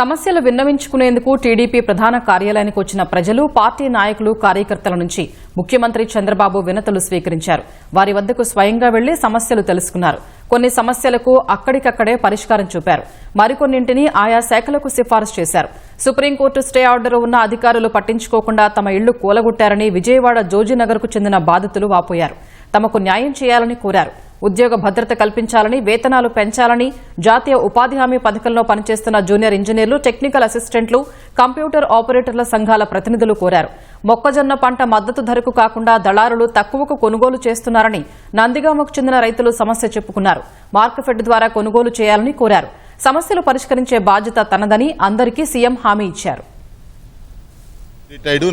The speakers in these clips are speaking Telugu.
సమస్యలు విన్నవించుకునేందుకు టీడీపీ ప్రధాన కార్యాలయానికి వచ్చిన ప్రజలు పార్టీ నాయకులు కార్యకర్తల నుంచి ముఖ్యమంత్రి చంద్రబాబు వినతులు స్వీకరించారు. వారి వద్దకు స్వయంగా వెళ్ళి సమస్యలు తెలుసుకున్నారు. కొన్ని సమస్యలకు అక్కడికక్కడే పరిష్కారం చూపారు. మరికొన్నింటిని ఆయా శాఖలకు సిఫారసు చేశారు. సుప్రీంకోర్టు స్టే ఆర్డర్ ఉన్న అధికారులు పట్టించుకోకుండా తమ ఇళ్ళు కూలగొట్టారని విజయవాడ జోజీనగర్కు చెందిన బాధితులు వాపోయారు. తమకు న్యాయం చేయాలని కోరారు. ఉద్యోగ భద్రత కల్పించాలని వేతనాలు పెంచాలని జాతీయ ఉపాధి హామీ పథకంలో పనిచేస్తున్న జూనియర్ ఇంజనీర్లు టెక్నికల్ అసిస్టెంట్లు కంప్యూటర్ ఆపరేటర్ల సంఘాల ప్రతినిధులు కోరారు. మొక్కజొన్న పంట మద్దతు ధరకు కాకుండా దళారులు తక్కువకు కొనుగోలు చేస్తున్నారని నందిగామకు చెందిన రైతులు సమస్య చెప్పుకున్నారు. మార్కెఫెడ్ ద్వారా కొనుగోలు చేయాలని కోరారు. సమస్యలు పరిష్కరించే బాధ్యత తనదని అందరికీ సీఎం హామీ ఇచ్చారు.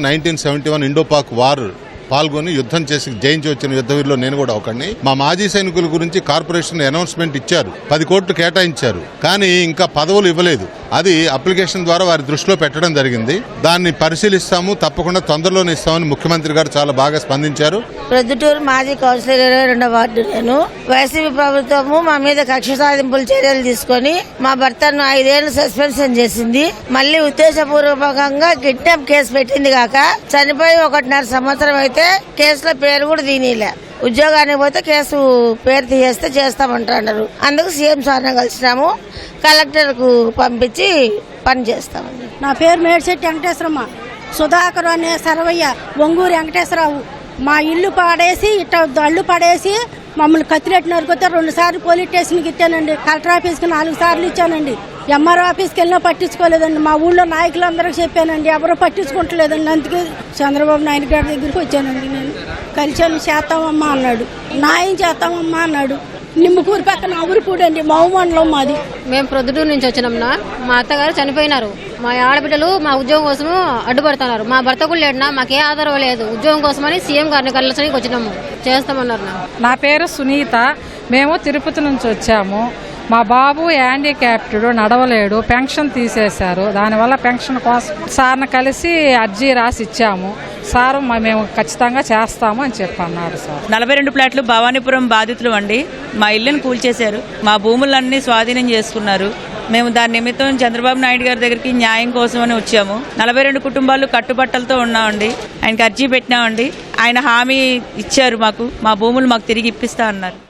Nineteen seventy one Indo Pak war పాల్గొని యుద్ధం చేసి జయించి వచ్చిన యుద్ధవీరులో నేను కూడా ఒకడిని. మా మాజీ సైనికుల గురించి కార్పొరేషన్ అనౌన్స్మెంట్ ఇచ్చారు. పది కోట్లు కేటాయించారు. కానీ ఇంకా పదవులు ఇవ్వలేదు. అది అప్లికేషన్ ద్వారా వారి దృష్టిలో పెట్టడం జరిగింది. దాన్ని పరిశీలిస్తాము తప్పకుండా తొందరలోనే ఇస్తామని ముఖ్యమంత్రి గారు చాలా బాగా స్పందించారు. ప్రొద్దుటూరు మాజీ కౌన్సిలర్ ఇరవై రెండో వార్డు నేను. వైసీపీ ప్రభుత్వము మా మీద కక్ష సాధింపుల చర్యలు తీసుకొని మా భర్తను ఐదేళ్ళు సస్పెన్షన్ చేసింది. మళ్ళీ ఉద్దేశపూర్వకంగా కిడ్నాప్ కేసు పెట్టింది కాక చనిపోయి ఒకటిన్నర సంవత్సరం అయితే కేసులో పేరు కూడా దీనిలే. ఉద్యోగానికి పోతే కేసు పేరు తీసేస్తే చేస్తామంటున్నారు అందుకు సీఎం సార్ని కలిసినాము. కలెక్టర్కు పంపించి పని చేస్తామండి. నా పేరు మేడిశెట్టి వెంకటేశ్వరమ్మ. సుధాకర్ అనే సర్వయ్య ఒంగూరు వెంకటేశ్వరరావు. మా ఇల్లు పాడేసి ఇట్ట అల్లు పడేసి మమ్మల్ని కత్తిరెట్టి నరికితే రెండు సార్లు పోలీస్ స్టేషన్కి ఇచ్చానండి కలెక్టర్ ఆఫీస్కి నాలుగు సార్లు ఇచ్చానండి. ఎంఆర్ఓ ఆఫీస్కి వెళ్ళినా పట్టించుకోలేదండి. మా ఊళ్ళో నాయకులందరికీ చెప్పానండి ఎవరు పట్టించుకుంటలేదండి. అందుకే చంద్రబాబు నాయుడు గారి దగ్గరికి వచ్చానండి నేను. కలిసాను చేస్తామమ్మా అన్నాడు. న్యాయం చేస్తామమ్మా అన్నాడు. నిమ్మకూరు పక్కన ఊరిపూడి అండి మౌమండలం మాది. మేము ప్రొద్దుటూరు నుంచి వచ్చినాంనా మా అత్తగారు చనిపోయినారు. మా ఆడబిడ్డలు మా ఉద్యోగం కోసం అడ్డుపడుతున్నారు. మా భర్త కూడా లేడునా మాకే ఆధారం లేదు. ఉద్యోగం కోసమని సీఎం గారిని కలిసడానికి వచ్చినాము. చేస్తామన్నారు నా నా పేరు సునీత. మేము తిరుపతి నుంచి వచ్చాము. మా బాబు హ్యాండిక్యాప్టెడ్ నడవలేడు పెన్షన్ తీసేశారు. దానివల్ల పెన్షన్ కోసం సార్ని కలిసి అర్జీ రాసి ఇచ్చాము. సారు మేము ఖచ్చితంగా చేస్తాము అని చెప్పి అన్నాడు సార్. నలభై రెండు ప్లాట్లు భవానీపురం బాధితులు అండి. మా ఇల్లును కూల్చేశారు. మా భూములన్నీ స్వాధీనం చేసుకున్నారు. మేము దాని నిమిత్తం చంద్రబాబు నాయుడు గారి దగ్గరికి న్యాయం కోసమని వచ్చాము. నలభై రెండు కుటుంబాలు కట్టుబట్టలతో ఉన్నామండి. ఆయనకి అర్జీ పెట్టినామండి. ఆయన హామీ ఇచ్చారు మాకు. మా భూములు మాకు తిరిగి ఇప్పిస్తా అన్నారు.